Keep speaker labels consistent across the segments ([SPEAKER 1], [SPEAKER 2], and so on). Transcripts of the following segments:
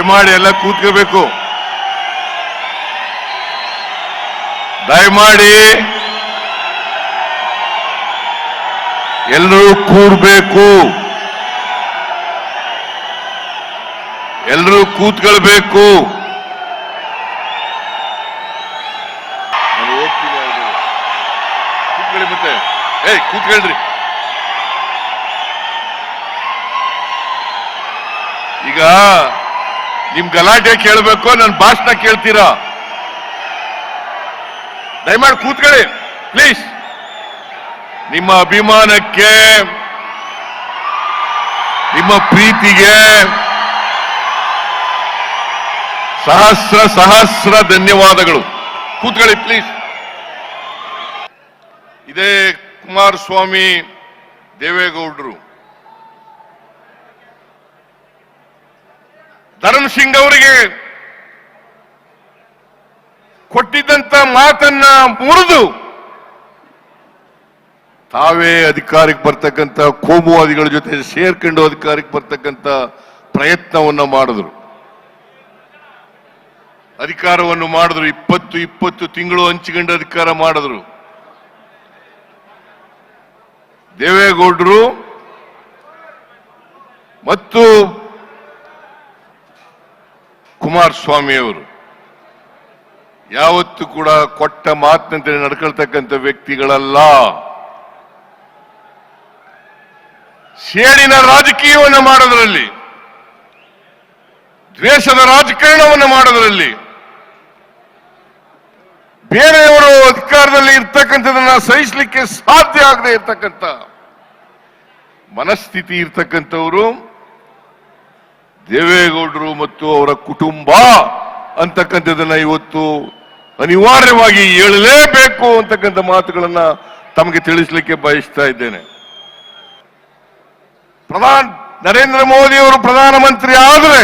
[SPEAKER 1] ದಯಮಾಡಿ ಎಲ್ಲ ಕೂತ್ಕೋಬೇಕು. ದಯಮಾಡಿ ಎಲ್ಲರೂ ಕೂರ್ಬೇಕು. ಎಲ್ಲರೂ ಕೂತ್ಕೊಳ್ಬೇಕು. ಕೂತ್ಕೊಳ್ಳಿ ಮತ್ತೆ. ಏಯ್ ಕೂತ್ಕೊಳ್ರಿ. ಈಗ ನಿಮ್ ಗಲಾಟೆ ಕೇಳಬೇಕು ನನ್ನ ಭಾಷಣ ಕೇಳ್ತೀರಾ? ದಯಮಾಡಿ ಕೂತ್ಕೊಳ್ಳಿ ಪ್ಲೀಸ್ ನಿಮ್ಮ ಅಭಿಮಾನಕ್ಕೆ, ನಿಮ್ಮ ಪ್ರೀತಿಗೆ ಸಹಸ್ರ ಸಹಸ್ರ ಧನ್ಯವಾದಗಳು. ಕೂತ್ಕೊಳ್ಳಿ ಪ್ಲೀಸ್ ಇದೇ ಕುಮಾರಸ್ವಾಮಿ ದೇವೇಗೌಡರು. ಧರ್ಮ್ ಸಿಂಗ್ ಅವರಿಗೆ ಕೊಟ್ಟಿದ್ದಂತ ಮಾತನ್ನ ಮುರಿದು ತಾವೇ ಅಧಿಕಾರಕ್ಕೆ ಬರ್ತಕ್ಕಂಥ ಕೋಮುವಾದಿಗಳ ಜೊತೆ ಸೇರ್ಕೊಂಡು ಅಧಿಕಾರಕ್ಕೆ ಬರ್ತಕ್ಕಂಥ ಪ್ರಯತ್ನವನ್ನ ಮಾಡಿದ್ರು. ಅಧಿಕಾರವನ್ನು ಮಾಡಿದ್ರು. ಇಪ್ಪತ್ತು ಇಪ್ಪತ್ತು ತಿಂಗಳು ಹಂಚಿಕೊಂಡು ಅಧಿಕಾರ ಮಾಡಿದ್ರು. ದೇವೇಗೌಡರು ಮತ್ತು ಕುಮಾರಸ್ವಾಮಿ ಅವರು ಯಾವತ್ತು ಕೂಡ ಕೊಟ್ಟ ಮಾತಿನಂತೆ ನಡ್ಕೊಳ್ತಕ್ಕಂಥ ವ್ಯಕ್ತಿಗಳಲ್ಲ. ಸೇಡಿನ ರಾಜಕೀಯವನ್ನು ಮಾಡೋದರಲ್ಲಿ, ದ್ವೇಷದ ರಾಜಕಾರಣವನ್ನು ಮಾಡೋದರಲ್ಲಿ ಬೇರೆಯವರು ಅಧಿಕಾರದಲ್ಲಿ ಇರ್ತಕ್ಕಂಥದನ್ನ ಸಹಿಸಲಿಕ್ಕೆ ಸಾಧ್ಯ ಆಗದೆ ಇರ್ತಕ್ಕಂಥ ಮನಸ್ಥಿತಿ ಇರ್ತಕ್ಕಂಥವರು ದೇವೇಗೌಡರು ಮತ್ತು ಅವರ ಕುಟುಂಬ ಅಂತಕ್ಕಂಥದ್ದನ್ನ ಇವತ್ತು ಅನಿವಾರ್ಯವಾಗಿ ಹೇಳಲೇಬೇಕು ಅಂತಕ್ಕಂಥ ಮಾತುಗಳನ್ನ ತಮಗೆ ತಿಳಿಸಲಿಕ್ಕೆ ಬಯಸ್ತಾ ಇದ್ದೇನೆ. ಪ್ರಧಾನ ನರೇಂದ್ರ ಮೋದಿ ಅವರು ಪ್ರಧಾನಮಂತ್ರಿ ಆದರೆ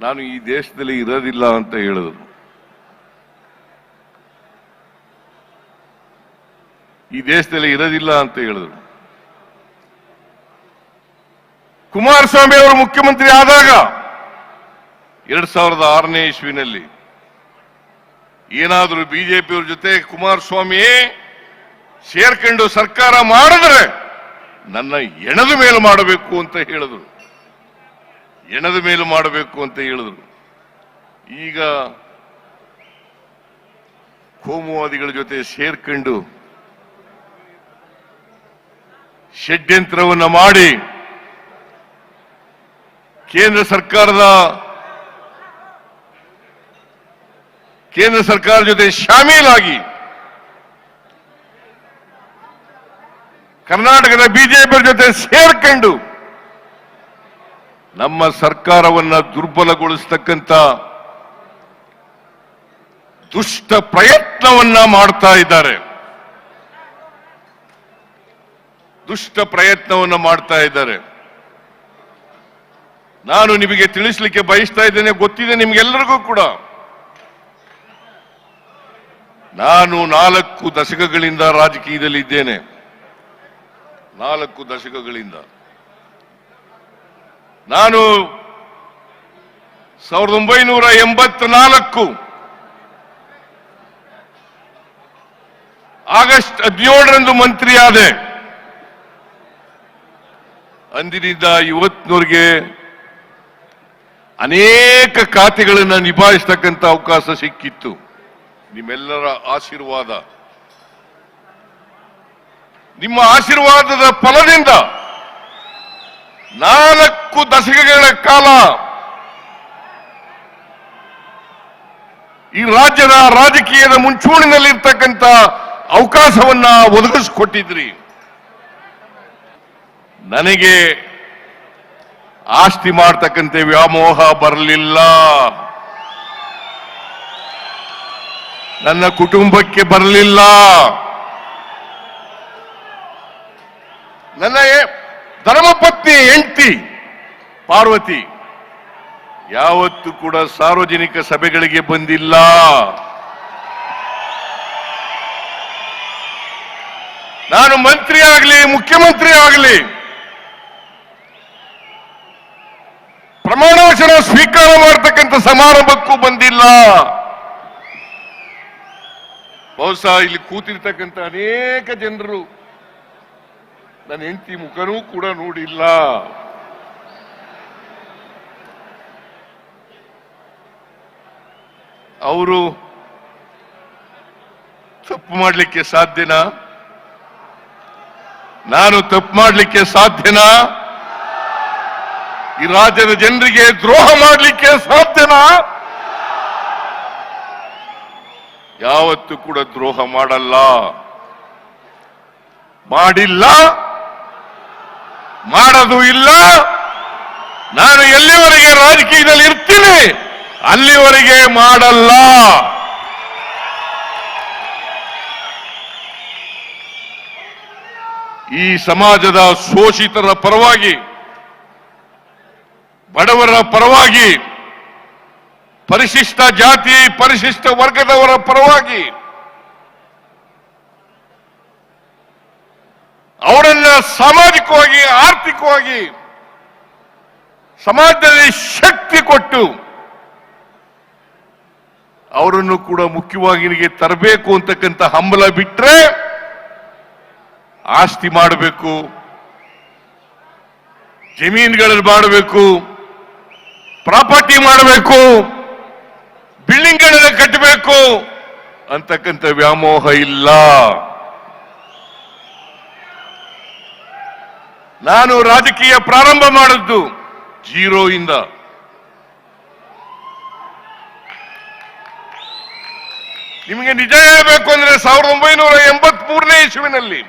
[SPEAKER 1] ನಾನು ಈ ದೇಶದಲ್ಲಿ ಇರೋದಿಲ್ಲ ಅಂತ ಹೇಳಿದರು. ಈ ದೇಶದಲ್ಲಿ ಇರೋದಿಲ್ಲ ಅಂತ ಹೇಳಿದ್ರು. ಕುಮಾರಸ್ವಾಮಿ ಅವರು ಮುಖ್ಯಮಂತ್ರಿ ಆದಾಗ ಎರಡ್ ಸಾವಿರದ ಆರನೇ ಇಸ್ವಿನಲ್ಲಿ ಏನಾದರೂ ಬಿಜೆಪಿಯವ್ರ ಜೊತೆ ಕುಮಾರಸ್ವಾಮಿ ಸೇರ್ಕೊಂಡು ಸರ್ಕಾರ ಮಾಡಿದ್ರೆ ನನ್ನ ಎಣದ ಮೇಲೆ ಮಾಡಬೇಕು ಅಂತ ಹೇಳಿದ್ರು. ಎಣದ ಮೇಲೆ ಮಾಡಬೇಕು ಅಂತ ಹೇಳಿದ್ರು. ಈಗ ಕೋಮುವಾದಿಗಳ ಜೊತೆ ಸೇರ್ಕೊಂಡು ಷಡ್ಯಂತ್ರವನ್ನು ಮಾಡಿ ಕೇಂದ್ರ ಸರ್ಕಾರದ ಕೇಂದ್ರ ಸರ್ಕಾರ ಜೊತೆ ಶಾಮೀಲಾಗಿ ಕರ್ನಾಟಕದ ಬಿಜೆಪಿ ಜೊತೆ ಸೇರ್ಕೊಂಡು ನಮ್ಮ ಸರ್ಕಾರವನ್ನ ದುರ್ಬಲಗೊಳಿಸ್ತಕ್ಕಂಥ ದುಷ್ಟ ಪ್ರಯತ್ನವನ್ನ ಮಾಡ್ತಾ ಇದ್ದಾರೆ. ದುಷ್ಟ ಪ್ರಯತ್ನವನ್ನ ಮಾಡ್ತಾ ಇದ್ದಾರೆ. ನಾನು ನಿಮಗೆ ತಿಳಿಸ್ಲಿಕ್ಕೆ ಬಯಸ್ತಾ ಇದ್ದೇನೆ, ಗೊತ್ತಿದೆ ನಿಮ್ಗೆಲ್ಲರಿಗೂ ಕೂಡ. ನಾನು ನಾಲ್ಕು ದಶಕಗಳಿಂದ ರಾಜಕೀಯದಲ್ಲಿ ಇದ್ದೇನೆ. ನಾಲ್ಕು ದಶಕಗಳಿಂದ. ನಾನು ಸಾವಿರದ ಒಂಬೈನೂರ ಎಂಬತ್ನಾಲ್ಕು ಆಗಸ್ಟ್ ಹದಿನೇಳರಂದು ಮಂತ್ರಿಯಾದೆ. ಅಂದಿನಿಂದ ಇವತ್ತಿನವರೆಗೆ ಅನೇಕ ಖಾತೆಗಳನ್ನು ನಿಭಾಯಿಸ್ತಕ್ಕಂಥ ಅವಕಾಶ ಸಿಕ್ಕಿತ್ತು. ನಿಮ್ಮೆಲ್ಲರ ಆಶೀರ್ವಾದ. ನಿಮ್ಮ ಆಶೀರ್ವಾದದ ಫಲದಿಂದ ನಾಲ್ಕು ದಶಕಗಳ ಕಾಲ ಈ ರಾಜ್ಯದ ರಾಜಕೀಯದ ಮುಂಚೂಣಿನಲ್ಲಿರ್ತಕ್ಕಂಥ ಅವಕಾಶವನ್ನ ಒದಗಿಸಿಕೊಟ್ಟಿದ್ರಿ. ನನಗೆ ಆಸ್ತಿ ಮಾಡ್ತಕ್ಕಂತೆ ವ್ಯಾಮೋಹ ಬರಲಿಲ್ಲ. ನನ್ನ ಕುಟುಂಬಕ್ಕೆ ಬರಲಿಲ್ಲ. ನನ್ನ ಧರ್ಮಪತ್ನಿ ಹೆಂಡತಿ ಪಾರ್ವತಿ ಯಾವತ್ತು ಕೂಡ ಸಾರ್ವಜನಿಕ ಸಭೆಗಳಿಗೆ ಬಂದಿಲ್ಲ. ನಾನು ಮಂತ್ರಿ ಆಗಲಿ ಮುಖ್ಯಮಂತ್ರಿ ಆಗಲಿ ಪ್ರಮಾಣವಚನ ಭಾಷಣ ಸ್ವೀಕಾರ ಮಾಡ್ತಕ್ಕಂಥ ಸಮಾರಂಭಕ್ಕೂ ಬಂದಿಲ್ಲ. ಬಹುಶಃ ಇಲ್ಲಿ ಕೂತಿರ್ತಕ್ಕಂಥ ಅನೇಕ ಜನರು ನನ್ನ ಹೆಂಡತಿ ಮುಖನೂ ಕೂಡ ನೋಡಿಲ್ಲ. ಅವರು ತಪ್ಪು ಮಾಡಲಿಕ್ಕೆ ಸಾಧ್ಯನಾ? ನಾನು ತಪ್ಪು ಮಾಡಲಿಕ್ಕೆ ಸಾಧ್ಯನಾ? ಈ ರಾಜ್ಯದ ಜನರಿಗೆ ದ್ರೋಹ ಮಾಡಲಿಕ್ಕೆ ಸಾಧ್ಯನಾ? ಯಾವತ್ತೂ ಕೂಡ ದ್ರೋಹ ಮಾಡಲ್ಲ. ಮಾಡಿಲ್ಲ. ಮಾಡೋದು ಇಲ್ಲ. ನಾನು ಎಲ್ಲಿವರೆಗೆ ರಾಜಕೀಯದಲ್ಲಿ ಇರ್ತೀನಿ? ಅಲ್ಲಿವರೆಗೆ ಮಾಡಲ್ಲ. ಈ ಸಮಾಜದ ಶೋಷಿತರ ಪರವಾಗಿ ಬಡವರ ಪರವಾಗಿ, ಪರಿಶಿಷ್ಟ ಜಾತಿ, ಪರಿಶಿಷ್ಟ ವರ್ಗದವರ ಪರವಾಗಿ ಅವರನ್ನ ಸಾಮಾಜಿಕವಾಗಿ, ಆರ್ಥಿಕವಾಗಿ ಸಮಾಜದಲ್ಲಿ ಶಕ್ತಿ ಕೊಟ್ಟು ಅವರನ್ನು ಕೂಡ ಮುಖ್ಯವಾಹಿನಿಗೆ ತರಬೇಕು ಅಂತಕ್ಕಂಥ ಹಂಬಲ ಬಿಟ್ರೆ ಆಸ್ತಿ ಮಾಡಬೇಕು, ಜಮೀನುಗಳಲ್ಲಿ ಮಾಡಬೇಕು. ಪ್ರಾಪರ್ಟಿ ಮಾಡಬೇಕು ಬಿಲ್ಡಿಂಗ್ಗಳೆಲ್ಲ ಕಟ್ಟಬೇಕು ಅಂತಕ್ಕಂಥ ವ್ಯಾಮೋಹ ಇಲ್ಲ. ನಾನು ರಾಜಕೀಯ ಪ್ರಾರಂಭ ಮಾಡಿದ್ದು ಜೀರೋ ಇಂದ. ನಿಮಗೆ ನಿಜ ಹೇಳಬೇಕು ಅಂದ್ರೆ ಸಾವಿರದ ಒಂಬೈನೂರ ಎಂಬತ್ ಮೂರನೇ ಇಸುವಿನಲ್ಲಿ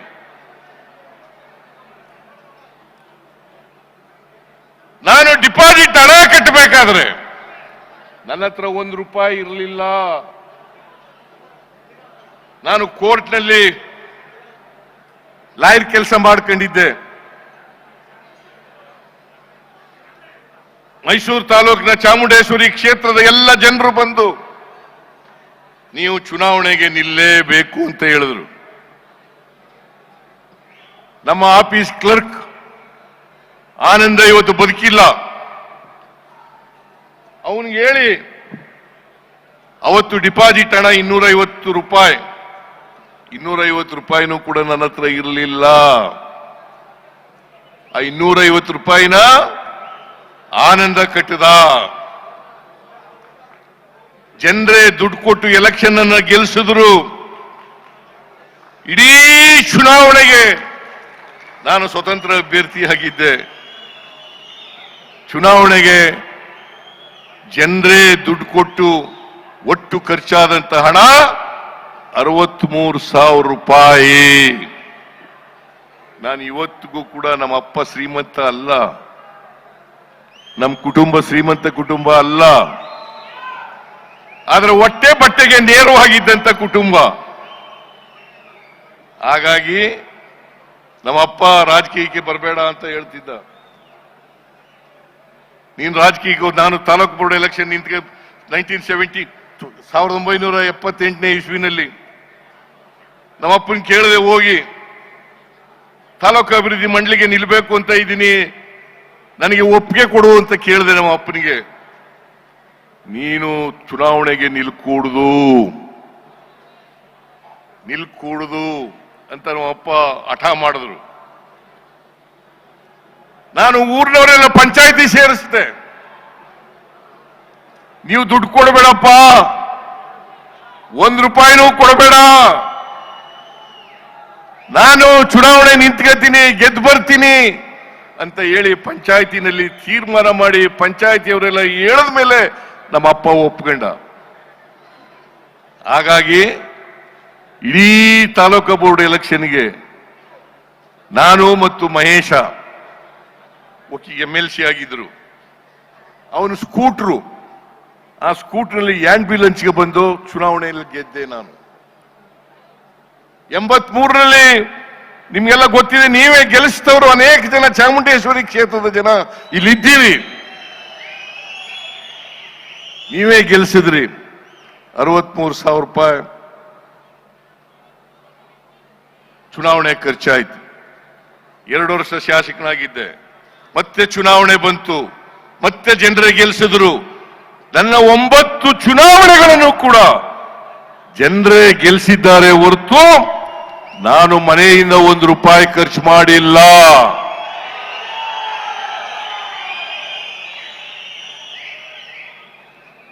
[SPEAKER 1] ನಾನು ಡಿಪಾಸಿಟ್ ಹಣ ಕಟ್ಟಬೇಕಾದ್ರೆ ನನ್ನ ಹತ್ರ ಒಂದು ರೂಪಾಯಿ ಇರಲಿಲ್ಲ. ನಾನು ಕೋರ್ಟ್ನಲ್ಲಿ ಲಾಯರ್ ಕೆಲಸ ಮಾಡ್ಕೊಂಡಿದ್ದೆ. ಮೈಸೂರು ತಾಲೂಕಿನ ಚಾಮುಂಡೇಶ್ವರಿ ಕ್ಷೇತ್ರದ ಎಲ್ಲ ಜನರು ಬಂದು, ನೀವು ಚುನಾವಣೆಗೆ ನಿಲ್ಲೇಬೇಕು ಅಂತ ಹೇಳಿದ್ರು. ನಮ್ಮ ಆಫೀಸ್ ಕ್ಲರ್ಕ್ ಆನಂದ ಇವತ್ತು ಬದುಕಿಲ್ಲ. ಅವನಿಗೆ ಹೇಳಿ, ಅವತ್ತು ಡಿಪಾಸಿಟ್ ಹಣ ಇನ್ನೂರೈವತ್ತು ರೂಪಾಯಿ. ಇನ್ನೂರೈವತ್ತು ರೂಪಾಯಿನೂ ಕೂಡ ನನ್ನ ಹತ್ರ ಇರಲಿಲ್ಲ. ಆ ಇನ್ನೂರೈವತ್ತು ರೂಪಾಯಿನ ಆನಂದ ಕಟ್ಟದ. ಜನರೇ ದುಡ್ಡು ಕೊಟ್ಟು ಎಲೆಕ್ಷನ್ ಅನ್ನ ಗೆಲ್ಲಿಸಿದ್ರು ಇಡೀ ಚುನಾವಣೆಗೆ ನಾನು ಸ್ವತಂತ್ರ ಅಭ್ಯರ್ಥಿಯಾಗಿದ್ದೆ ಚುನಾವಣೆಗೆ ಜನರೇ ದುಡ್ಡು ಕೊಟ್ಟು ಒಟ್ಟು ಖರ್ಚಾದಂತ ಹಣ ಅರವತ್ಮೂರು ಸಾವಿರ ರೂಪಾಯಿ. ನಾನು ಇವತ್ತಿಗೂ ಕೂಡ ನಮ್ಮ ಅಪ್ಪ ಶ್ರೀಮಂತ ಅಲ್ಲ. ನಮ್ಮ ಕುಟುಂಬ ಶ್ರೀಮಂತ ಕುಟುಂಬ ಅಲ್ಲ. ಆದ್ರೆ ಹೊಟ್ಟೆ ಬಟ್ಟೆಗೆ ನೇರವಾಗಿದ್ದಂತ ಕುಟುಂಬ. ಹಾಗಾಗಿ ನಮ್ಮಪ್ಪ ರಾಜಕೀಯಕ್ಕೆ ಬರಬೇಡ ಅಂತ ಹೇಳ್ತಿದ್ದ. ನೀನ್ ರಾಜಕೀಯಕ್ಕೆ ಹೋದ್- ನಾನು ತಾಲೂಕು ಬೋರ್ಡ್ ಎಲೆಕ್ಷನ್ ನಿಂತ್ಕೆ ನೈನ್ಟೀನ್ ಸೆವೆಂಟಿ ಸಾವಿರದ ಒಂಬೈನೂರ ಎಪ್ಪತ್ತೆಂಟನೇ ಇಸ್ವಿನಲ್ಲಿ ನಮ್ಮಪ್ಪನ ಕೇಳದೆ ಹೋಗಿ ತಾಲೂಕು ಅಭಿವೃದ್ಧಿ ಮಂಡಳಿಗೆ ನಿಲ್ಬೇಕು ಅಂತ ಇದ್ದೀನಿ, ನನಗೆ ಒಪ್ಪಿಗೆ ಕೊಡು ಅಂತ ಕೇಳಿದೆ ನಮ್ಮ ಅಪ್ಪನಿಗೆ ನೀನು ಚುನಾವಣೆಗೆ ನಿಲ್ಕೂಡುದು. ನಿಲ್ಕೂಡುದು ಅಂತ ನಮ್ಮ ಅಪ್ಪ ಹಠ ಮಾಡಿದ್ರು. ನಾನು ಊರಿನವರೆಲ್ಲ ಪಂಚಾಯತಿ ಸೇರಿಸಿದೆ. ನೀವು ದುಡ್ಡು ಕೊಡಬೇಡಪ್ಪ. ಒಂದು ರೂಪಾಯಿನೂ ಕೊಡಬೇಡ. ನಾನು ಚುನಾವಣೆ ನಿಂತ್ಕೋತೀನಿ, ಗೆದ್ದು ಬರ್ತೀನಿ ಅಂತ ಹೇಳಿ ಪಂಚಾಯತಿನಲ್ಲಿ ತೀರ್ಮಾನ ಮಾಡಿ ಪಂಚಾಯತಿಯವರೆಲ್ಲ ಹೇಳದ ಮೇಲೆ ನಮ್ಮ ಅಪ್ಪ ಒಪ್ಕೊಂಡ. ಹಾಗಾಗಿ ಇಡೀ ತಾಲೂಕು ಬೋರ್ಡ್ ಎಲೆಕ್ಷನ್ಗೆ ನಾನು ಮತ್ತು ಮಹೇಶ ಎಂ ಎಲ್ ಸಿ ಆಗಿದ್ರು. ಅವನು ಸ್ಕೂಟ್ರು. ಆ ಸ್ಕೂಟ್ರಲ್ಲಿ ಆಂಬ್ಯುಲೆನ್ಸ್ಗೆ ಬಂದು ಚುನಾವಣೆಯಲ್ಲಿ ಗೆದ್ದೆ ನಾನು. ಎಂಬತ್ ಮೂರರಲ್ಲಿ ನಿಮ್ಗೆಲ್ಲ ಗೊತ್ತಿದೆ, ನೀವೇ ಗೆಲ್ಲಿಸಿದವರು ಅನೇಕ ಜನ ಚಾಮುಂಡೇಶ್ವರಿ ಕ್ಷೇತ್ರದ ಜನ ಇಲ್ಲಿದ್ದೀರಿ. ನೀವೇ ಗೆಲ್ಲಿಸಿದ್ರಿ. ಅರವತ್ಮೂರು ಸಾವಿರ ರೂಪಾಯಿ ಚುನಾವಣೆ ಖರ್ಚಾಯ್ತು. ಎರಡು ವರ್ಷ ಶಾಸಕನಾಗಿದ್ದೆ. ಮತ್ತೆ ಚುನಾವಣೆ ಬಂತು, ಮತ್ತೆ ಜನರೇ ಗೆಲ್ಲಿಸಿದ್ರು ನನ್ನ ಒಂಬತ್ತು ಚುನಾವಣೆಗಳನ್ನು ಕೂಡ ಜನರೇ ಗೆಲ್ಲಿಸಿದ್ದಾರೆ ಹೊರತು ನಾನು ಮನೆಯಿಂದ ಒಂದು ರೂಪಾಯಿ ಖರ್ಚು ಮಾಡಿಲ್ಲ.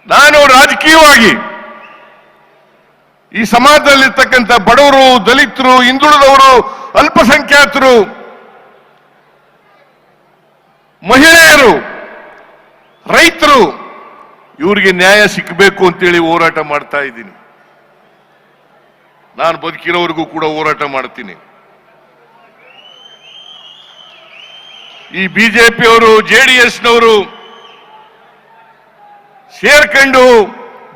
[SPEAKER 1] ನಾನು ರಾಜಕೀಯವಾಗಿ ಈ ಸಮಾಜದಲ್ಲಿರ್ತಕ್ಕಂಥ ಬಡವರು, ದಲಿತರು, ಹಿಂದುಳಿದವರು, ಅಲ್ಪಸಂಖ್ಯಾತರು ಮಹಿಳೆಯರು, ರೈತರು, ಇವರಿಗೆ ನ್ಯಾಯ ಸಿಕ್ಕಬೇಕು ಅಂತೇಳಿ ಹೋರಾಟ ಮಾಡ್ತಾ ಇದ್ದೀನಿ. ನಾನು ಬದುಕಿರೋವರೆಗೂ ಕೂಡ ಹೋರಾಟ ಮಾಡ್ತೀನಿ. ಈ ಬಿಜೆಪಿಯವರು ಜೆಡಿಎಸ್ನವರು ಸೇರ್ಕೊಂಡು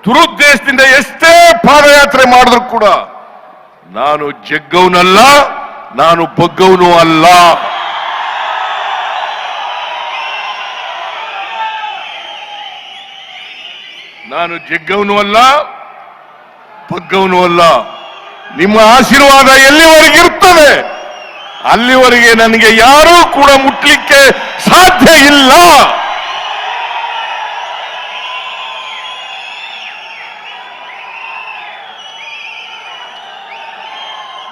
[SPEAKER 1] ದುರುದ್ದೇಶದಿಂದ ಎಷ್ಟೇ ಪಾದಯಾತ್ರೆ ಮಾಡಿದ್ರು ಕೂಡ ನಾನು ಜಗ್ಗವನಲ್ಲ, ನಾನು ಬಗ್ಗವನು ಅಲ್ಲ. ನಾನು ಜಗ್ಗವನು ಅಲ್ಲ ಪಗ್ಗವನು ಅಲ್ಲ. ನಿಮ್ಮ ಆಶೀರ್ವಾದ ಎಲ್ಲಿವರೆಗೆ ಇರ್ತದೆ? ಅಲ್ಲಿವರೆಗೆ ನನಗೆ ಯಾರೂ ಕೂಡ ಮುಟ್ಲಿಕ್ಕೆ ಸಾಧ್ಯ ಇಲ್ಲ.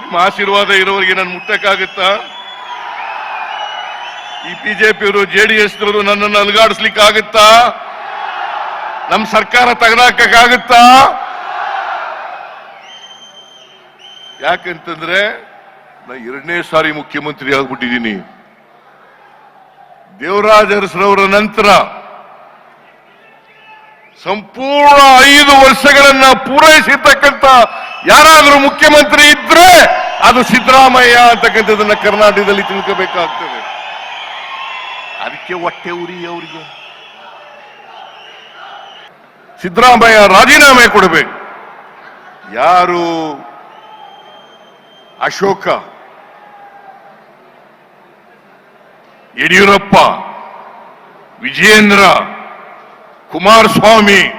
[SPEAKER 1] ನಿಮ್ಮ ಆಶೀರ್ವಾದ ಇರೋವರೆಗೆ ನಾನು ಮುಟ್ಟಕ್ಕಾಗುತ್ತಾ? ಈ ಬಿಜೆಪಿಯವರು ಜೆಡಿಎಸ್ನವರು ನನ್ನನ್ನು ಅಲುಗಾಡಿಸ್ಲಿಕ್ಕೆ ಆಗುತ್ತಾ ನಮ್ಮ ಸರ್ಕಾರ ತೆಗೆದಾಕಕ್ಕಾಗುತ್ತಾ? ಯಾಕಂತಂದ್ರೆ ನಾ ಎರಡನೇ ಸಾರಿ ಮುಖ್ಯಮಂತ್ರಿ ಆಗ್ಬಿಟ್ಟಿದ್ದೀನಿ. ದೇವರಾಜ ಅರಸರವರ ನಂತರ ಸಂಪೂರ್ಣ ಐದು ವರ್ಷಗಳನ್ನ ಪೂರೈಸಿರ್ತಕ್ಕಂಥ ಯಾರಾದರೂ ಮುಖ್ಯಮಂತ್ರಿ ಇದ್ರೆ ಅದು ಸಿದ್ದರಾಮಯ್ಯ ಅಂತಕ್ಕಂಥದ್ದನ್ನ ಕರ್ನಾಟಕದಲ್ಲಿ ತಿಳ್ಕೋಬೇಕಾಗ್ತದೆ. ಅದಕ್ಕೆ ಹೊಟ್ಟೆ ಉರಿ ಅವರಿಗೆ. ಸಿದ್ದರಾಮಯ್ಯ ರಾಜೀನಾಮೆ ಕೊಡಬೇಕು. ಯಾರು? ಅಶೋಕ. ಯಡಿಯೂರಪ್ಪ. ವಿಜಯೇಂದ್ರ. ಕುಮಾರಸ್ವಾಮಿ.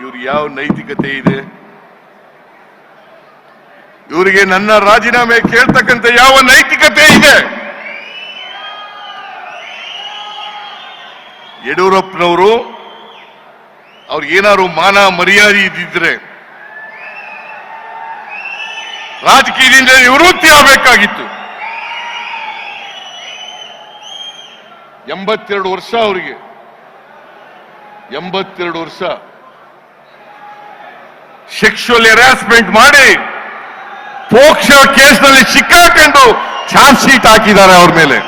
[SPEAKER 1] ಇವ್ರಿಗೆ ಯಾವ ನೈತಿಕತೆ ಇದೆ? ಇವರಿಗೆ ನನ್ನ ರಾಜೀನಾಮೆ ಕೇಳ್ತಕ್ಕಂಥ ಯಾವ ನೈತಿಕತೆ ಇದೆ? ಯಡಿಯೂರಪ್ಪನವರು ಅವ್ರಿಗೇನಾದ್ರು ಮಾನ ಮರ್ಯಾದೆ ಇದ್ದಿದ್ರೆ ರಾಜಕೀಯದಿಂದ ನಿವೃತ್ತಿ ಆಗಬೇಕಾಗಿತ್ತು. ಎಂಬತ್ತೆರಡು ವರ್ಷ ಅವರಿಗೆ. ಎಂಬತ್ತೆರಡು ವರ್ಷ. ಸೆಕ್ಷುವಲ್ ಹೆರಾಸ್ಮೆಂಟ್ ಮಾಡಿ ಪೋಕ್ಷೋ ಕೇಸ್ನಲ್ಲಿ ಸಿಕ್ಕಾಕೊಂಡು ಚಾರ್ಜ್ ಶೀಟ್ ಹಾಕಿದ್ದಾರೆ ಅವ್ರ ಮೇಲೆ.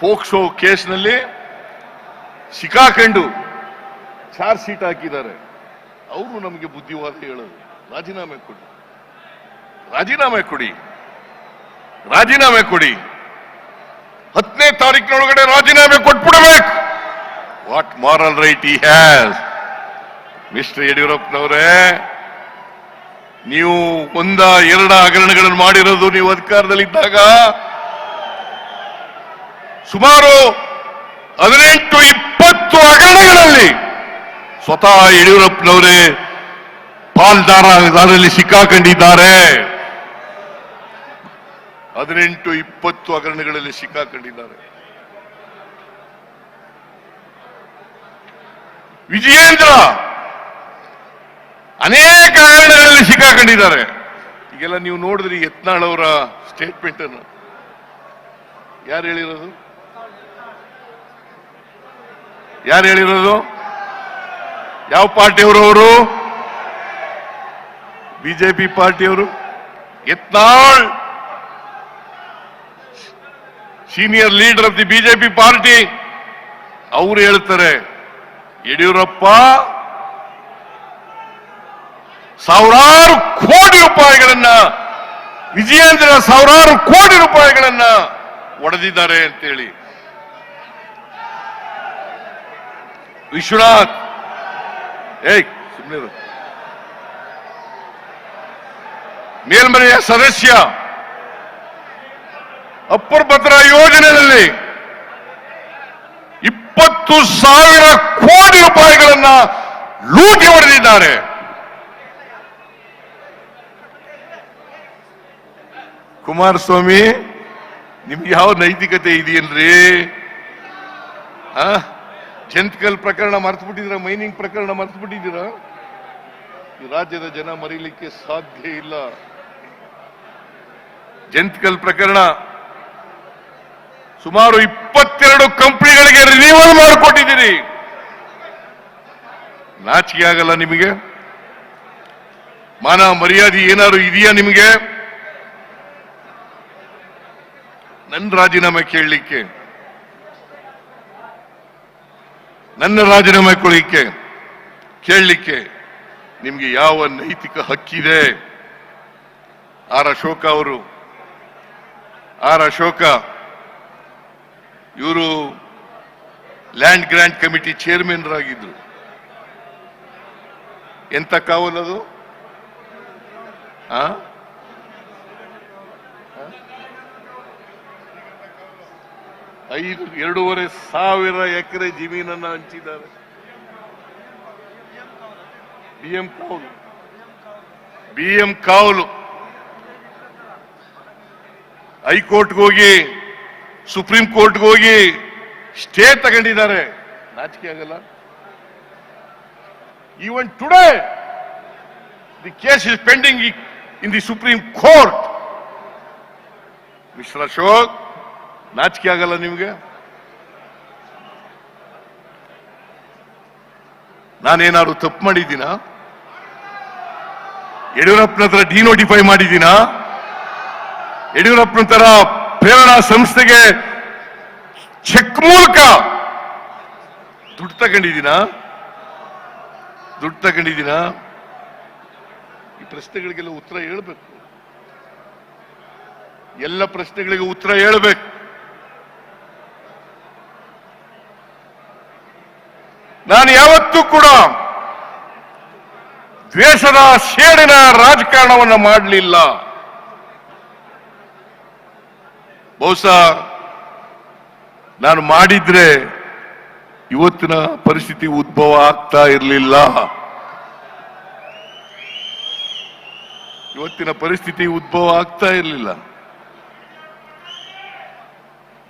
[SPEAKER 1] ಪೋಕ್ಸೋ ಕೇಸ್ನಲ್ಲಿ ಸಿಕ್ಕಾಕೊಂಡು ಚಾರ್ಜ್ ಶೀಟ್ ಹಾಕಿದ್ದಾರೆ. ಅವರು ನಮಗೆ ಬುದ್ಧಿವಾದ ಹೇಳೋದು. ರಾಜೀನಾಮೆ ಕೊಡಿ. ರಾಜೀನಾಮೆ ಕೊಡಿ. ರಾಜೀನಾಮೆ ಕೊಡಿ. ಹತ್ತನೇ ತಾರೀಕಿನೊಳಗಡೆ ರಾಜೀನಾಮೆ ಕೊಟ್ಬಿಡ್ಬೇಕು. What moral right he has mister ಯಡಿಯೂರಪ್ಪನವರೇ, ನೀವು ಒಂದ ಎರಡ ಹಗರಣಗಳನ್ನು ಮಾಡಿರೋದು ನೀವು ಅಧಿಕಾರದಲ್ಲಿದ್ದಾಗ ಸುಮಾರು ಹದಿನೆಂಟು, ಇಪ್ಪತ್ತು ಹಗರಣಗಳಲ್ಲಿ ಸ್ವತಃ ಯಡಿಯೂರಪ್ಪನವರೇ ಪಾಲ್ದಾರದಲ್ಲಿ ಸಿಕ್ಕಾಕೊಂಡಿದ್ದಾರೆ. ಹದಿನೆಂಟು, ಇಪ್ಪತ್ತು ಹಗರಣಗಳಲ್ಲಿ ಸಿಕ್ಕಾಕೊಂಡಿದ್ದಾರೆ. ವಿಜಯೇಂದ್ರ ಅನೇಕ ಹಗರಣಗಳಲ್ಲಿ ಸಿಕ್ಕಾಕೊಂಡಿದ್ದಾರೆ. ಈಗೆಲ್ಲ ನೀವು ನೋಡಿದ್ರಿ ಯತ್ನಾಳ್ ಅವರ ಸ್ಟೇಟ್ಮೆಂಟ್ ಅನ್ನು. ಯಾರು ಹೇಳಿರೋದು? ಯಾರು ಹೇಳಿರೋದು? ಯಾವ ಪಾರ್ಟಿಯವರು ಅವರು? BJP ಪಾರ್ಟಿಯವರು? Yatnal senior leader of the BJP party. ಅವರು ಹೇಳ್ತಾರೆ, ಯಡಿಯೂರಪ್ಪ, ಸಾವಿರಾರು ಕೋಟಿ ರೂಪಾಯಿಗಳನ್ನ, ವಿಜಯೇಂದ್ರ ಸಾವಿರಾರು ಕೋಟಿ ರೂಪಾಯಿಗಳನ್ನ ಒಡೆದಿದ್ದಾರೆ ಅಂತೇಳಿ. ವಿಶ್ವನಾಥ್ ಏಯ್ ಸುಮ್ಮನೆ ಮೇಲ್ಮನೆಯ ಸದಸ್ಯ ಅಪ್ಪರ್ ಯೋಜನೆಯಲ್ಲಿ ಇಪ್ಪತ್ತು ಸಾವಿರ ಕೋಟಿ ರೂಪಾಯಿಗಳನ್ನ ಲೂಟಿ ಹೊಡೆದಿದ್ದಾರೆ. ಕುಮಾರಸ್ವಾಮಿ, ನಿಮ್ಗೆ ಯಾವ ನೈತಿಕತೆ ಇದೆಯನ್ರಿ ಆ ಜಂತ್ಕಲ್ ಪ್ರಕರಣ ಮರೆತು ಬಿಟ್ಟಿದ್ದೀರಾ ಮೈನಿಂಗ್ ಪ್ರಕರಣ ಮರೆತು ಬಿಟ್ಟಿದ್ದೀರಾ ರಾಜ್ಯದ ಜನ ಮರೀಲಿಕ್ಕೆ ಸಾಧ್ಯ ಇಲ್ಲ. ಜಂತ್ಕಲ್ ಪ್ರಕರಣ ಸುಮಾರು ಇಪ್ಪತ್ತೆರಡು ಕಂಪನಿಗಳಿಗೆ ರಿನಿವಲ್ ಮಾಡಿಕೊಟ್ಟಿದ್ದೀರಿ. ನಾಚಿಕೆ ಆಗಲ್ಲ ನಿಮಗೆ? ಮಾನ ಮರ್ಯಾದೆ ಏನಾದ್ರು ಇದೆಯಾ ನಿಮಗೆ? ನನ್ನ ರಾಜೀನಾಮೆ ಕೇಳಲಿಕ್ಕೆ. ನನ್ನ ರಾಜೀನಾಮೆ ಕೊಡಲಿಕ್ಕೆ, ಕೇಳಲಿಕ್ಕೆ ನಿಮಗೆ ಯಾವ ನೈತಿಕ ಹಕ್ಕಿದೆ? ಆರ್ ಅಶೋಕ ಅವರು, ಆರ್ ಅಶೋಕ, ಇವರು ಲ್ಯಾಂಡ್ ಗ್ರ್ಯಾಂಡ್ ಕಮಿಟಿ ಚೇರ್ಮನ್ ಆಗಿದ್ರು ಎಂತ ಕಾವಲದು ಆ? ಐದು, ಎರಡೂವರೆ ಸಾವಿರ ಎಕರೆ ಜಮೀನನ್ನು ಹಂಚಿದ್ದಾರೆ. ಬಿ ಎಂ ಕಾವಲು. ಬಿ ಹೈಕೋರ್ಟ್ಗೆ ಹೋಗಿ, ಸುಪ್ರೀಂ ಕೋರ್ಟ್ಗೆ ಹೋಗಿ ಸ್ಟೇ ತಗೊಂಡಿದ್ದಾರೆ. ನಾಚಿಕೆ ಆಗಲ್ಲ. Even today the case is pending in the supreme court mister Ashok ನಾಚಿಕೆ ಆಗಲ್ಲ ನಿಮಗೆ? ನಾನೇನಾದ್ರು ತಪ್ಪು ಮಾಡಿದ್ದೀನ? ಯಡಿಯೂರಪ್ಪನ ಹತ್ರ ಡಿನೋಟಿಫೈ ಮಾಡಿದ್ದೀನ? ಯಡಿಯೂರಪ್ಪನ ತರ ಪ್ರೇರಣಾ ಸಂಸ್ಥೆಗೆ ಚೆಕ್ ಮೂಲಕ ದುಡ್ಡು ತಗೊಂಡಿದ್ದೀನ? ದುಡ್ಡು ತಗೊಂಡಿದ್ದೀನ? ಈ ಪ್ರಶ್ನೆಗಳಿಗೆಲ್ಲ ಉತ್ತರ ಹೇಳ್ಬೇಕು. ಎಲ್ಲ ಪ್ರಶ್ನೆಗಳಿಗೆ ಉತ್ತರ ಹೇಳ್ಬೇಕು. ನಾನು ಯಾವತ್ತೂ ಕೂಡ ದ್ವೇಷದ ಶೇಡಿನ ರಾಜಕಾರಣವನ್ನು ಮಾಡಲಿಲ್ಲ. ಬಹುಶಃ ನಾನು ಮಾಡಿದ್ರೆ ಇವತ್ತಿನ ಪರಿಸ್ಥಿತಿ ಉದ್ಭವ ಆಗ್ತಾ ಇರಲಿಲ್ಲ. ಇವತ್ತಿನ ಪರಿಸ್ಥಿತಿ ಉದ್ಭವ ಆಗ್ತಾ ಇರಲಿಲ್ಲ.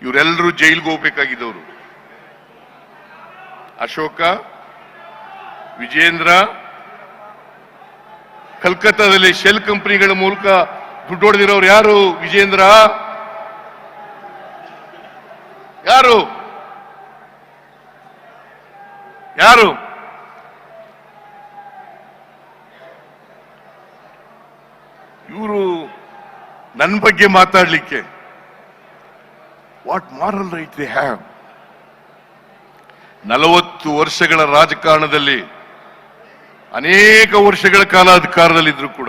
[SPEAKER 1] ಇವರೆಲ್ಲರೂ ಜೈಲ್ಗೆ ಹೋಗ್ಬೇಕಾಗಿದ್ದವರು. ಅಶೋಕ, ವಿಜೇಂದ್ರ, ಕಲ್ಕತ್ತಾದಲ್ಲಿ ಶೆಲ್ ಕಂಪನಿಗಳ ಮೂಲಕ ದುಡ್ಡು ಹೊಡೆದಿರೋರು ಯಾರು? ವಿಜೇಂದ್ರ? ಯಾರು? ಯಾರು? ಇವರು ನನ್ನ ಬಗ್ಗೆ ಮಾತಾಡಲಿಕ್ಕೆ. What moral right they have ನಲವತ್ತು ವರ್ಷಗಳ ರಾಜಕಾರಣದಲ್ಲಿ, ಅನೇಕ ವರ್ಷಗಳ ಕಾಲ ಅಧಿಕಾರದಲ್ಲಿದ್ದರೂ ಕೂಡ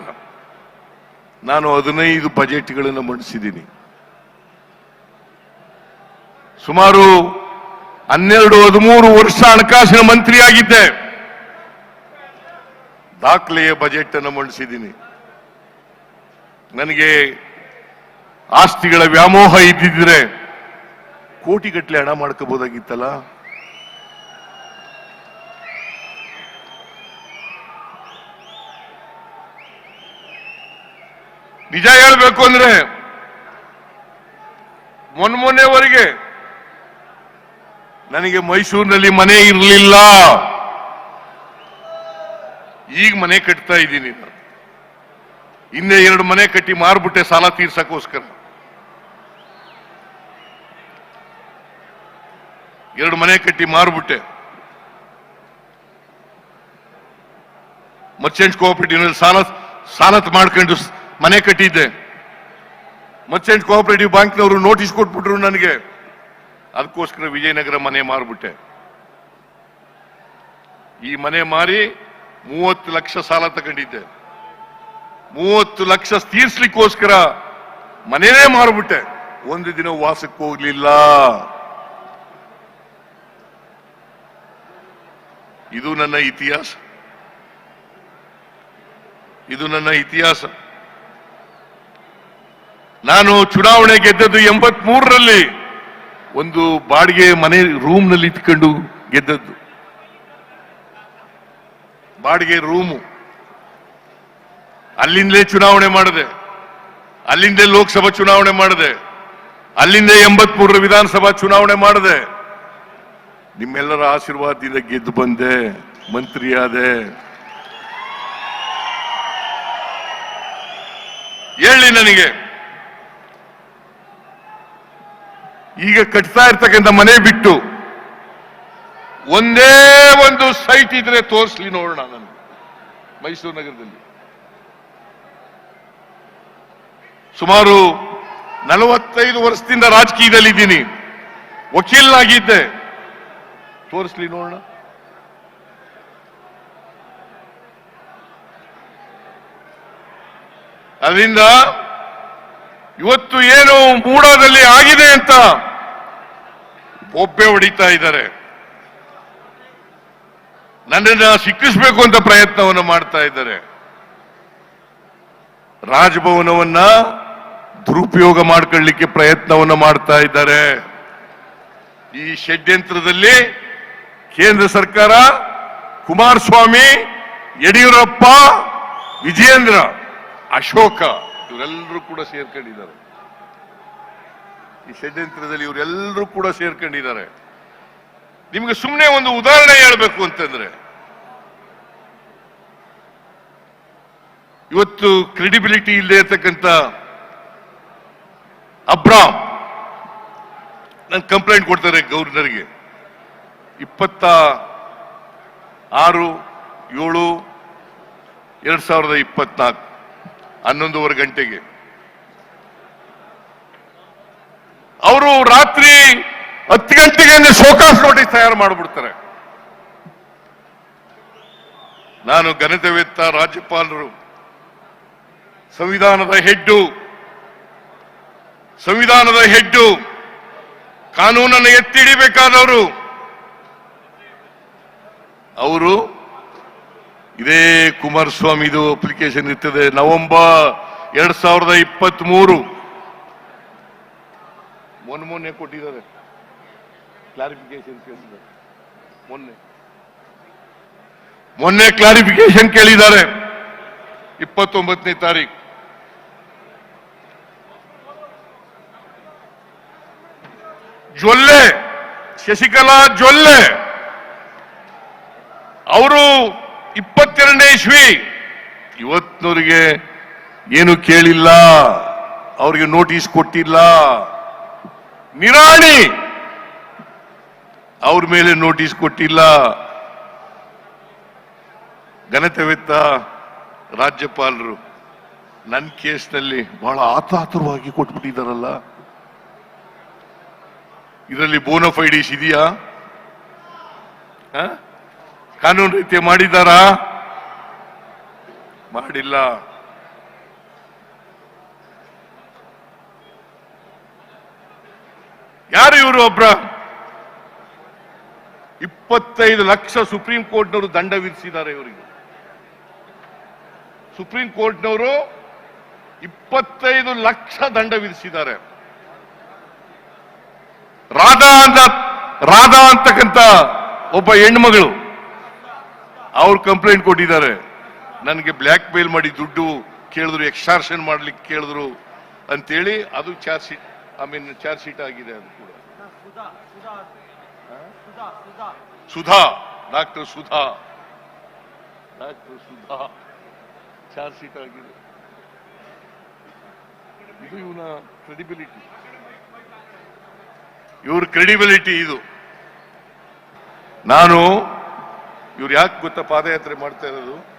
[SPEAKER 1] ನಾನು ಹದಿನೈದು ಬಜೆಟ್ಗಳನ್ನು ಮಂಡಿಸಿದ್ದೀನಿ. ಸುಮಾರು ಹನ್ನೆರಡು, ಹದಿಮೂರು ವರ್ಷ ಹಣಕಾಸಿನ ಮಂತ್ರಿಯಾಗಿದ್ದೆ. ದಾಖಲೆಯ ಬಜೆಟ್ ಅನ್ನು ಮಂಡಿಸಿದ್ದೀನಿ. ನನಗೆ ಆಸ್ತಿಗಳ ವ್ಯಾಮೋಹ ಇದ್ದಿದ್ರೆ ಕೋಟಿಗಟ್ಟಲೆ ಹಣ ಮಾಡ್ಕೋಬಹುದಾಗಿತ್ತಲ್ಲ ನಿಜ ಹೇಳ್ಬೇಕು ಅಂದ್ರೆ ಮೊನ್ನೆ ಮೊನ್ನೆವರೆಗೆ ನನಗೆ ಮೈಸೂರಿನಲ್ಲಿ ಮನೆ ಇರಲಿಲ್ಲ. ಈಗ ಮನೆ ಕಟ್ತಾ ಇದ್ದೀನಿ ನಾನು. ಹಿಂದೆ ಎರಡು ಮನೆ ಕಟ್ಟಿ ಮಾರ್ಬಿಟ್ಟೆ ಸಾಲ ತೀರ್ಸಕ್ಕೋಸ್ಕರ. ಎರಡು ಮನೆ ಕಟ್ಟಿ ಮಾರ್ಬಿಟ್ಟೆ. ಮರ್ಚೆಂಟ್ ಕೋಆಪರೇಟಿವ್ ಸಾಲ ಸಾಲ ಮಾಡ್ಕೊಂಡು ಮನೆ ಕಟ್ಟಿದ್ದೆ. ಮರ್ಚೆಂಟ್ ಕೋಆಪರೇಟಿವ್ ಬ್ಯಾಂಕ್ನವರು ನೋಟಿಸ್ ಕೊಟ್ಬಿಟ್ರು ನನಗೆ. ಅದಕ್ಕೋಸ್ಕರ ವಿಜಯನಗರ ಮನೆ ಮಾರ್ಬಿಟ್ಟೆ. ಈ ಮನೆ ಮಾರಿ ಮೂವತ್ತು ಲಕ್ಷ ಸಾಲ ತಗೊಂಡಿದ್ದೆ. ಮೂವತ್ತು ಲಕ್ಷ ತೀರ್ಸ್ಲಿಕ್ಕೋಸ್ಕರ ಮನೆನೇ ಮಾರ್ಬಿಟ್ಟೆ. ಒಂದು ದಿನ ವಾಸಕ್ಕೆ ಹೋಗ್ಲಿಲ್ಲ. ಇದು ನನ್ನ ಇತಿಹಾಸ. ಇದು ನನ್ನ ಇತಿಹಾಸ. ನಾನು ಚುನಾವಣೆ ಗೆದ್ದದ್ದು ಎಂಬತ್ ಮೂರರಲ್ಲಿ ಒಂದು ಬಾಡಿಗೆ ಮನೆ ರೂಮ್ನಲ್ಲಿ ಇಟ್ಕೊಂಡು ಗೆದ್ದದ್ದು. ಬಾಡಿಗೆ ರೂಮು. ಅಲ್ಲಿಂದಲೇ ಚುನಾವಣೆ ಮಾಡಿದೆ. ಅಲ್ಲಿಂದಲೇ ಲೋಕಸಭಾ ಚುನಾವಣೆ ಮಾಡಿದೆ. ಅಲ್ಲಿಂದ ಎಂಬತ್ಮೂರರ ವಿಧಾನಸಭಾ ಚುನಾವಣೆ ಮಾಡಿದೆ. ನಿಮ್ಮೆಲ್ಲರ ಆಶೀರ್ವಾದದಿಂದ ಗೆದ್ದು ಬಂದೆ, ಮಂತ್ರಿಯಾದೆ. ಹೇಳಿ ನನಗೆ. ಈಗ ಕಟ್ತಾ ಇರ್ತಕ್ಕಂಥ ಮನೆ ಬಿಟ್ಟು ಒಂದೇ ಒಂದು ಸೈಟ್ ಇದ್ರೆ ತೋರಿಸ್ಲಿ ನೋಡೋಣ ನಾನು, ಮೈಸೂರು ನಗರದಲ್ಲಿ. ಸುಮಾರು ನಲವತ್ತೈದು ವರ್ಷದಿಂದ ರಾಜಕೀಯದಲ್ಲಿ ಇದ್ದೀನಿ ವಕೀಲನಾಗಿದ್ದೆ. ತೋರಿಸ್ಲಿ ನೋಡೋಣ. ಅದರಿಂದ ಇವತ್ತು ಏನು ಮೂಡಾದಲ್ಲಿ ಆಗಿದೆ ಅಂತ ಒಬ್ಬೆ ಹೊಡಿತಾ ಇದ್ದಾರೆ. ನನ್ನನ್ನು ಶಿಕ್ಷಿಸಬೇಕು ಅಂತ ಪ್ರಯತ್ನವನ್ನು ಮಾಡ್ತಾ ಇದ್ದಾರೆ. ರಾಜಭವನವನ್ನ ದುರುಪಯೋಗ ಮಾಡ್ಕೊಳ್ಳಿಕ್ಕೆ ಪ್ರಯತ್ನವನ್ನು ಮಾಡ್ತಾ ಇದ್ದಾರೆ. ಈ ಷಡ್ಯಂತ್ರದಲ್ಲಿ ಕೇಂದ್ರ ಸರ್ಕಾರ, ಕುಮಾರಸ್ವಾಮಿ, ಯಡಿಯೂರಪ್ಪ, ವಿಜಯೇಂದ್ರ, ಅಶೋಕ ಇವರೆಲ್ಲರೂ ಕೂಡ ಸೇರ್ಕೊಂಡಿದ್ದಾರೆ. ಈ ಷಡ್ಯಂತ್ರದಲ್ಲಿ ಇವರೆಲ್ಲರೂ ಕೂಡ ಸೇರ್ಕೊಂಡಿದ್ದಾರೆ. ನಿಮ್ಗೆ ಸುಮ್ಮನೆ ಒಂದು ಉದಾಹರಣೆ ಹೇಳ್ಬೇಕು ಅಂತಂದ್ರೆ, ಇವತ್ತು ಕ್ರೆಡಿಬಿಲಿಟಿ ಇಲ್ಲದೆ ಇರ್ತಕ್ಕಂಥ ಅಬ್ರಾಮ್, ನನ್ ಕಂಪ್ಲೇಂಟ್ ಕೊಡ್ತಾರೆ ಗವರ್ನರ್ಗೆ ಇಪ್ಪತ್ತ ಆರು, ಏಳು, ಎರಡ್ ಸಾವಿರದ ಇಪ್ಪತ್ನಾಲ್ಕು. ಹನ್ನೊಂದೂವರೆ ಗಂಟೆಗೆ. ಅವರು ರಾತ್ರಿ ಹತ್ತು ಗಂಟೆಗೆ ಶೋಕಾಸ್ ನೋಟಿಸ್ ತಯಾರು ಮಾಡಿಬಿಡ್ತಾರೆ. ನಾನು ಘನತೆವೆತ್ತ ರಾಜ್ಯಪಾಲರು, ಸಂವಿಧಾನದ ಹೆಡ್ಡು ಸಂವಿಧಾನದ ಹೆಡ್ಡು, ಕಾನೂನನ್ನು ಎತ್ತಿ ಹಿಡಿಬೇಕಾದವರು ಅವರು ಇದೇ ಕುಮಾರಸ್ವಾಮಿದು ಅಪ್ಲಿಕೇಶನ್ ಇರ್ತದೆ, ನವೆಂಬರ್ ಎರಡ್ ಸಾವಿರದ ಇಪ್ಪತ್ತ್ ಮೂರು ಮೊನ್ನೆ ಮೊನ್ನೆ ಕೊಟ್ಟಿದ್ದಾರೆ. ಕ್ಲಾರಿಫಿಕೇಶನ್ ಕೇಳಿದ್ದಾರೆ. ಮೊನ್ನೆ. ಮೊನ್ನೆ ಕ್ಲಾರಿಫಿಕೇಶನ್ ಕೇಳಿದ್ದಾರೆ. ಇಪ್ಪತ್ತೊಂಬತ್ತನೇ ತಾರೀಕು ಜೊಲ್ಲೆ, ಶಶಿಕಲಾ ಜೊಲ್ಲೆ. ಅವರು ಇಪ್ಪತ್ತೆರಡನೇ ಇಸ್ವಿ. ಇವತ್ತಿನವರಿಗೆ ಏನು ಕೇಳಿಲ್ಲ, ಅವರಿಗೆ ನೋಟಿಸ್ ಕೊಟ್ಟಿಲ್ಲ. ನಿರಾಣಿ ಅವ್ರ ಮೇಲೆ ನೋಟಿಸ್ ಕೊಟ್ಟಿಲ್ಲ. ಘನತೆವೆತ್ತ ರಾಜ್ಯಪಾಲರು ನನ್ನ ಕೇಸ್ನಲ್ಲಿ ಬಹಳ ಆತಾತುರವಾಗಿ ಕೊಟ್ಬಿಟ್ಟಿದ್ದಾರಲ್ಲ. ಇದರಲ್ಲಿ ಬೋನಫೈಡೀಸ್ ಇದೆಯಾ? ಕಾನೂನು ರೀತಿ ಮಾಡಿದಾರಾ ಮಾಡಿಲ್ಲ. ಯಾರು ಇವರು ಒಬ್ರ? ಇಪ್ಪತ್ತೈದು ಲಕ್ಷ ಸುಪ್ರೀಂ ಕೋರ್ಟ್ನವರು ದಂಡ ವಿಧಿಸಿದ್ದಾರೆ ಇವರಿಗೆ. ಸುಪ್ರೀಂ ಕೋರ್ಟ್ನವರು ಇಪ್ಪತ್ತೈದು ಲಕ್ಷ ದಂಡ ವಿಧಿಸಿದ್ದಾರೆ. ರಾಧಾ ಅಂತ, ರಾಧಾ ಅಂತಕ್ಕಂತ ಒಬ್ಬ ಹೆಣ್ಮಗಳು ಅವ್ರು ಕಂಪ್ಲೇಂಟ್ ಕೊಟ್ಟಿದ್ದಾರೆ. ನನಗೆ ಬ್ಲ್ಯಾಕ್ ಮೇಲ್ ಮಾಡಿ ದುಡ್ಡು ಕೇಳಿದ್ರು ಎಕ್ಸ್ಟಾರ್ಷನ್ ಮಾಡ್ಲಿಕ್ಕೆ ಕೇಳಿದ್ರು ಅಂತೇಳಿ ಅದು charge sheet I mean charge sheet ಆಗಿದೆ ಅದು ಕೂಡ. Sudha doctor Sudha. Doctor Sudha. Charge sheet ಆಗಿದೆ. ಇದು ಇವನ ಕ್ರೆಡಿಬಿಲಿಟಿ ಇವ್ರ ಕ್ರೆಡಿಬಿಲಿಟಿ ಇದು. ನಾನು ಇವ್ರು ಯಾಕೆ ಗೊತ್ತಾ ಪಾದಯಾತ್ರೆ ಮಾಡ್ತಾ ಇರೋದು?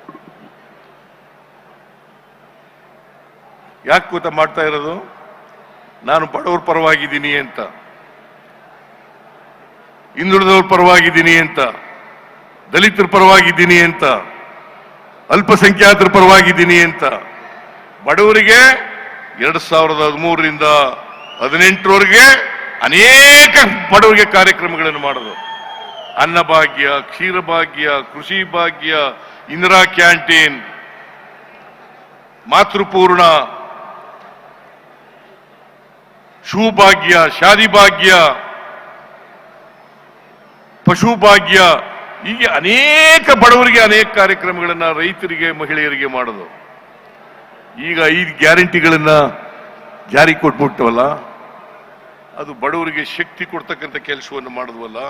[SPEAKER 1] ಯಾಕೆ ಗೊತ್ತಾ ಮಾಡ್ತಾ ಇರೋದು? ನಾನು ಬಡವ್ರ ಪರವಾಗಿದ್ದೀನಿ ಅಂತ. ಹಿಂದುಳಿದವ್ರ ಪರವಾಗಿದ್ದೀನಿ ಅಂತ. ದಲಿತರ ಪರವಾಗಿದ್ದೀನಿ ಅಂತ. ಅಲ್ಪಸಂಖ್ಯಾತರ ಪರವಾಗಿದ್ದೀನಿ ಅಂತ. ಬಡವರಿಗೆ ಎರಡ್ ಸಾವಿರದ ಹದಿಮೂರರಿಂದ ಹದಿನೆಂಟರವರೆಗೆ ಅನೇಕ ಬಡವರಿಗೆ ಕಾರ್ಯಕ್ರಮಗಳನ್ನು ಮಾಡೋದು. ಅನ್ನಭಾಗ್ಯ, ಕ್ಷೀರಭಾಗ್ಯ ಕೃಷಿ ಭಾಗ್ಯ ಇಂದಿರಾ ಕ್ಯಾಂಟೀನ್, ಮಾತೃಪೂರ್ಣ, ಶೂಭಾಗ್ಯ ಶಾದಿ ಭಾಗ್ಯ ಪಶುಭಾಗ್ಯ, ಹೀಗೆ ಅನೇಕ ಬಡವರಿಗೆ ಅನೇಕ ಕಾರ್ಯಕ್ರಮಗಳನ್ನ ರೈತರಿಗೆ, ಮಹಿಳೆಯರಿಗೆ ಮಾಡೋದು. ಈಗ ಐದು ಗ್ಯಾರಂಟಿಗಳನ್ನ ಜಾರಿ ಕೊಟ್ಬಿಟ್ಟವಲ್ಲ, ಅದು ಬಡವರಿಗೆ ಶಕ್ತಿ ಕೊಡ್ತಕ್ಕಂಥ ಕೆಲಸವನ್ನು ಮಾಡಿದ್ವಲ್ಲ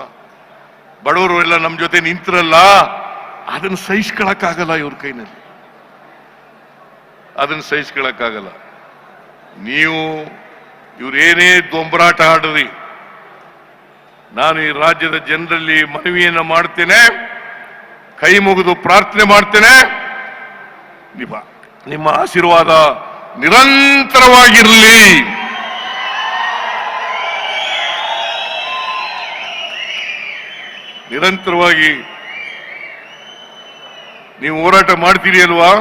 [SPEAKER 1] ಬಡವರು ಎಲ್ಲ ನಮ್ಮ ಜೊತೆ ನಿಂತ್ರಲ್ಲ. ಅದನ್ನು ಸಹಿಸ್ಕೊಳಕ್ಕಾಗಲ್ಲ ಇವ್ರ ಕೈನಲ್ಲಿ. ಅದನ್ನು ಸಹಿಸ್ಕೊಳಕ್ಕಾಗಲ್ಲ ನೀವು ಇವ್ರೇನೇ ದೊಂಬರಾಟ ಆಡ್ರಿ. ನಾನು ಈ ರಾಜ್ಯದ ಜನರಲ್ಲಿ ಮನವಿಯನ್ನು ಮಾಡ್ತೇನೆ. ಕೈ ಮುಗಿದು ಪ್ರಾರ್ಥನೆ ಮಾಡ್ತೇನೆ. ನಿಮ್ಮ ನಿಮ್ಮ ಆಶೀರ್ವಾದ ನಿರಂತರವಾಗಿರಲಿ. ನಿರಂತರವಾಗಿ ನೀವು ಹೋರಾಟ ಮಾಡ್ತೀರಿ ಅಲ್ವಾ?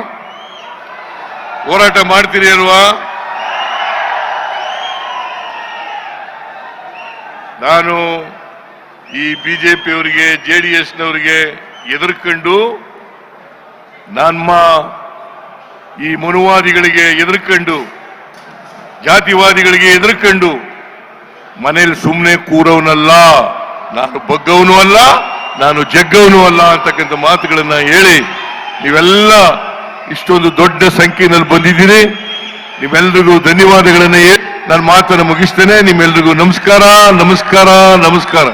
[SPEAKER 1] ಹೋರಾಟ ಮಾಡ್ತೀರಿ ಅಲ್ವಾ? ನಾನು ಈ ಬಿಜೆಪಿಯವರಿಗೆ ಜೆ ಡಿ ಎಸ್ನವರಿಗೆ ಎದುರ್ಕೊಂಡು ನಮ್ಮ ಈ ಮನುವಾದಿಗಳಿಗೆ ಎದುರ್ಕೊಂಡು, ಜಾತಿವಾದಿಗಳಿಗೆ ಎದುರ್ಕೊಂಡು ಮನೇಲಿ ಸುಮ್ಮನೆ ಕೂರವನಲ್ಲ. ನಾನು ಬಗ್ಗವನು ಅಲ್ಲ, ನಾನು ಜಗ್ಗವನು ಅಲ್ಲ ಅಂತಕ್ಕಂಥ ಮಾತುಗಳನ್ನ ಹೇಳಿ ನೀವೆಲ್ಲ ಇಷ್ಟೊಂದು ದೊಡ್ಡ ಸಂಖ್ಯೆಯಲ್ಲಿ ಬಂದಿದ್ದೀರಿ. ನಿಮ್ಮೆಲ್ರಿಗೂ ಧನ್ಯವಾದಗಳನ್ನ ನಾನು ಮಾತನ್ನು ಮುಗಿಸ್ತೇನೆ. ನಿಮ್ಮೆಲ್ರಿಗೂ ನಮಸ್ಕಾರ ನಮಸ್ಕಾರ ನಮಸ್ಕಾರ.